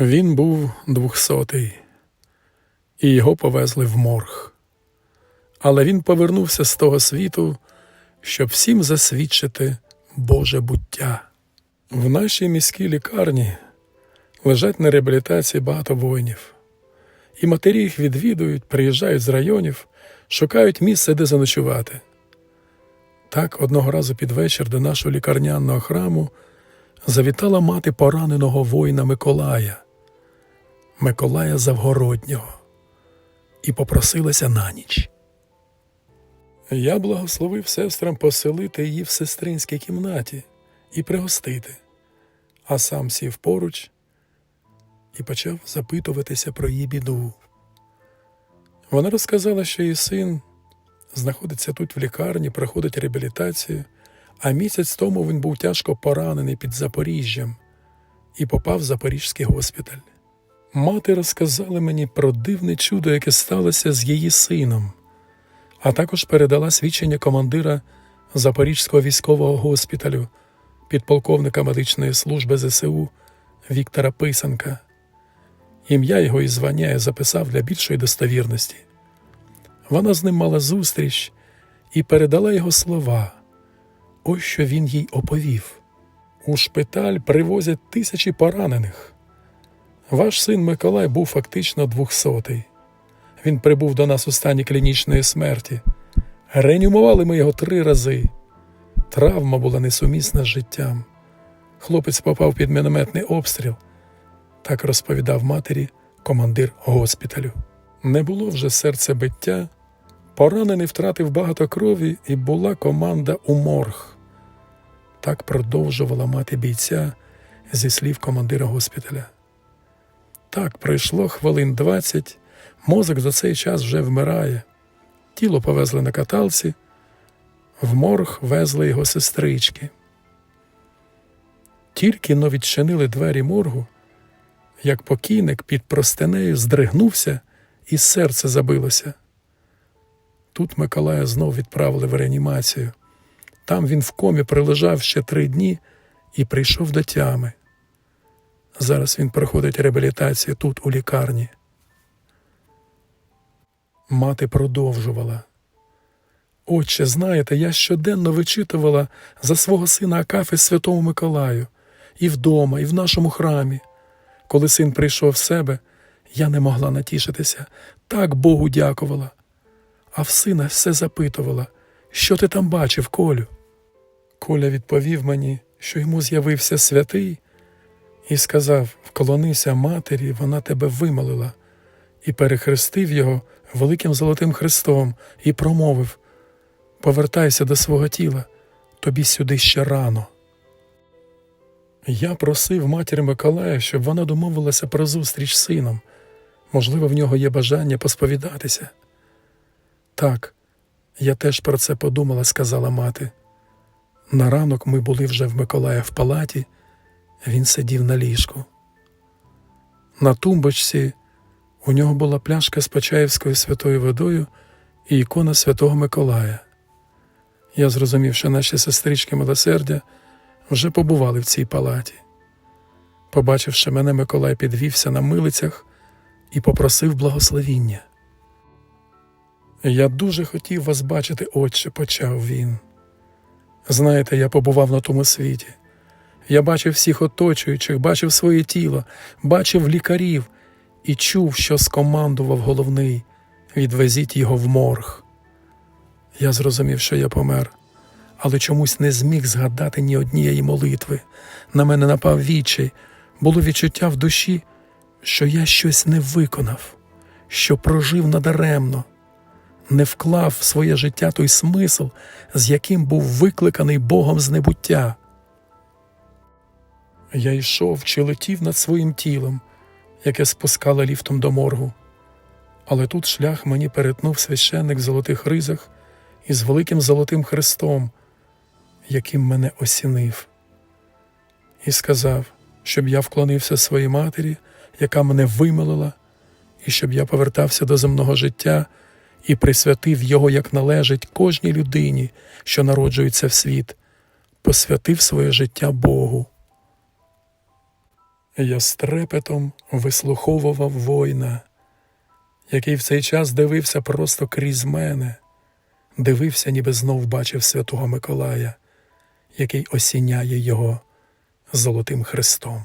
Він був двохсотий, і його повезли в морг. Але він повернувся з того світу, щоб всім засвідчити Боже буття. В нашій міській лікарні лежать на реабілітації багато воїнів, і матері їх відвідують, приїжджають з районів, шукають місце, де заночувати. Так одного разу під вечір до нашого лікарняного храму завітала мати пораненого воїна Миколая, Миколая Завгороднього, і попросилася на ніч. Я благословив сестрам поселити її в сестринській кімнаті і пригостити, а сам сів поруч і почав запитуватися про її біду. Вона розказала, що її син знаходиться тут в лікарні, проходить реабілітацію, а місяць тому він був тяжко поранений під Запоріжжям і попав в Запорізький госпіталь. Мати розказала мені про дивне чудо, яке сталося з її сином, а також передала свідчення командира Запорізького військового госпіталю, підполковника медичної служби ЗСУ Віктора Писанка. Ім'я його і звання я записав для більшої достовірності. Вона з ним мала зустріч і передала його слова. Ось що він їй оповів. У шпиталь привозять тисячі поранених. Ваш син Миколай був фактично двохсотий. Він прибув до нас у стані клінічної смерті. Реанімували ми його три рази. Травма була несумісна з життям. Хлопець попав під мінометний обстріл, так розповідав матері командир госпіталю. Не було вже серцебиття, поранений втратив багато крові, і була команда у морг. Так продовжувала мати бійця зі слів командира госпіталя. Так пройшло хвилин двадцять, мозок за цей час вже вмирає. Тіло повезли на каталці, в морг везли його сестрички. Тільки но відчинили двері моргу, як покійник під простинею здригнувся і серце забилося. Тут Миколая знов відправили в реанімацію. Там він в комі прилежав ще три дні і прийшов до тями. Зараз він проходить реабілітацію тут, у лікарні. Мати продовжувала. Отче, знаєте, я щоденно вичитувала за свого сина Акафи Святому Миколаю і вдома, і в нашому храмі. Коли син прийшов в себе, я не могла натішитися, так Богу дякувала. А в сина все запитувала, що ти там бачив, Колю. Коля відповів мені, що йому з'явився святий, і сказав: Вклонися матері, вона тебе вимолила, і перехрестив його великим золотим хрестом і промовив: Повертайся до свого тіла, тобі сюди ще рано. Я просив матір Миколая, щоб вона домовилася про зустріч з сином. Можливо, в нього є бажання посповідатися. Так, я теж про це подумала, сказала мати. На ранок ми були вже в Миколая в палаті, він сидів на ліжку. На тумбочці у нього була пляшка з Почаївською святою водою і ікона Святого Миколая. Я зрозумів, що наші сестрички милосердя вже побували в цій палаті. Побачивши мене, Миколай підвівся на милицях і попросив благословіння. Я дуже хотів вас бачити, отче, почав він. Знаєте, я побував на тому світі. Я бачив всіх оточуючих, бачив своє тіло, бачив лікарів і чув, що скомандував головний відвезіть його в морг. Я зрозумів, що я помер, але чомусь не зміг згадати ні однієї молитви. На мене напав відчай, було відчуття в душі, що я щось не виконав, що прожив надаремно, не вклав в своє життя той смисл, з яким був викликаний Богом з небуття. Я йшов чи летів над своїм тілом, яке спускало ліфтом до моргу. Але тут шлях мені перетнув священник в золотих ризах із великим золотим хрестом, яким мене осінив, і сказав, щоб я вклонився своїй матері, яка мене вимилила, і щоб я повертався до земного життя і присвятив його, як належить кожній людині, що народжується в світ, посвятив своє життя Богу. Я з трепетом вислуховував воїна, який в цей час дивився просто крізь мене, дивився, ніби знов бачив святого Миколая, який осіняє його золотим хрестом.